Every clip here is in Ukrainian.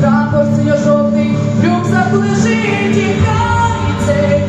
прапор синьо-жовтий, в рюкзак лежить, і хай цей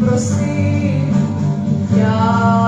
Прости. я.